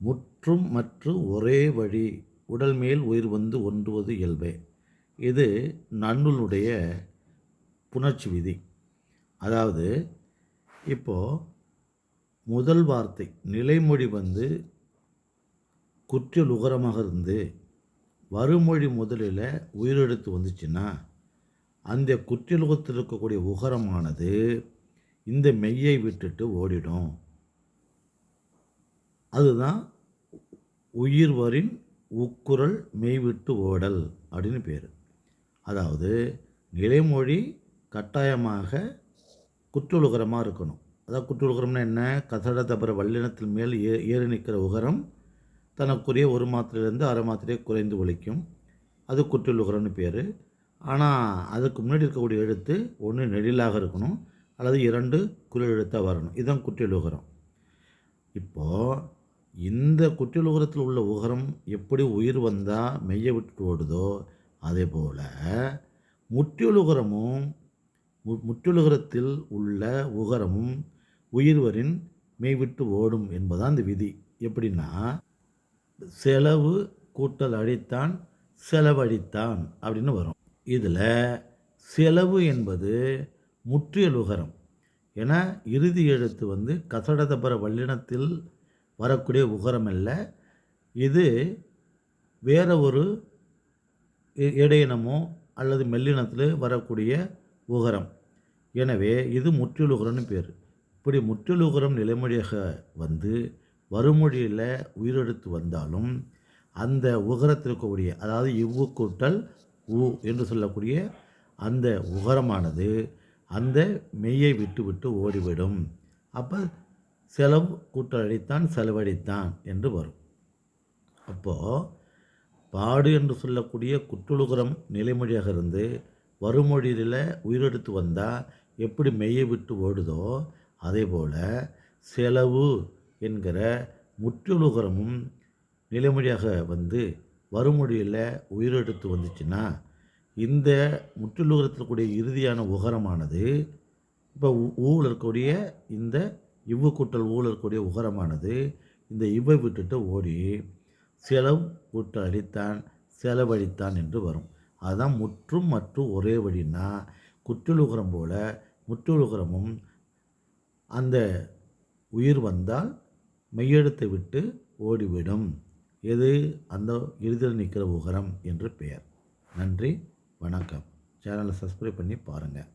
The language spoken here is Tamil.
முற்றும் மற்று ஒரே வழி உடல் மேல் உயிர் வந்து ஒன்றுவது இயல்பே. இது நன்னூலுடைய புணர்ச்சி விதி. அதாவது இப்போது முதல் வார்த்தை நிலைமொழி வந்து குற்றியல் உகரமாக இருந்து வருமொழி முதலில் உயிரெழுத்து வந்துச்சுன்னா அந்த குற்றியலுகத்தில் இருக்கக்கூடிய உகரமானது இந்த மெய்யை விட்டுட்டு ஓடிடும். அதுதான் உயிர்வரின் உக்குரல் மெய்விட்டு ஓடல் அப்படின்னு பேர். அதாவது நிலைமொழி கட்டாயமாக குற்றுலுகரமாக இருக்கணும். அதாவது குற்றுலுகரம்னா என்ன? கசட தபர வல்லினத்தில் மேல் ஏ ஏறி நிற்கிற உகரம் தனக்குரிய ஒரு மாத்திரையிலேருந்து அரை மாத்திரையே குறைந்து ஒழிக்கும். அது குற்றுலுகரம்னு பேர். ஆனால் அதுக்கு முன்னாடி இருக்கக்கூடிய எழுத்து ஒன்று நெடிலாக இருக்கணும். அல்லது இரண்டு குரல் எழுத்தாக வரணும். இதுதான் குற்றியலுகரம் இப்போது இந்த குற்றியலுகரத்தில் உள்ள உகரம் எப்படி உயிர் வந்தால் மெய்ய விட்டு ஓடுதோ அதே போல் முற்றியலுகரமும் மு முற்றியலுகரத்தில் உள்ள உகரமும் உயிர்வரின் மெய் விட்டு ஓடும் என்பதான் இந்த விதி. எப்படின்னா செலவு கூட்டல் அழித்தான் செலவழித்தான் அப்படின்னு வரும். இதில் செலவு என்பது முற்றியலுகரம். ஏன்னா இறுதி எழுத்து வந்து கசடதபர வல்லினத்தில் வரக்கூடிய உகரம் அல்ல. இது வேற ஒரு இடையினமோ அல்லது மெல்லினத்தில் வரக்கூடிய உகரம். எனவே இது முற்றிலுகரம்னு பேர். இப்படி முற்றிலுகரம் நிலைமொழியாக வந்து வருமொழியில் உயிரெடுத்து வந்தாலும் அந்த உகரத்தில் இருக்கக்கூடிய அதாவது இவ்வு கூட்டல் உ என்று சொல்லக்கூடிய அந்த உகரமானது அந்த மெய்யை விட்டு விட்டு ஓடிவிடும். அப்போ செலவு கூட்டல் செலவழித்தான் என்று வரும். அப்போது பாடு என்று சொல்லக்கூடிய குற்றுலுகரம் நிலைமொழியாக இருந்து வறுமொழியில் உயிரெடுத்து வந்தால் எப்படி மெய்யை விட்டு ஓடுதோ அதே போல் செலவு என்கிற முற்றுலுகரமும் நிலைமொழியாக வந்து வறுமொழியில் உயிரெடுத்து வந்துச்சுன்னா இந்த முற்றுலுகரத்தில் கூடிய இறுதியான உகரமானது இப்போ ஊவில் இருக்கக்கூடிய இந்த இவ்வு கூட்டல் ஊழற்கூடிய உகரமானது இந்த இவ்வை விட்டுட்டு ஓடி செலவு கூட்டல் அடித்தான் செலவழித்தான் என்று வரும். அதுதான் முற்றும் மற்றும் ஒரே வழின்னா குற்றுலுகரம் போல முற்றுலுகரமும் அந்த உயிர் வந்தால் மெய்யெழுத்தை விட்டு ஓடிவிடும். எது? அந்த இறுதியில் நிற்கிற உகரம் என்று பெயர். நன்றி வணக்கம். சேனலை சப்ஸ்கிரைப் பண்ணி பாருங்கள்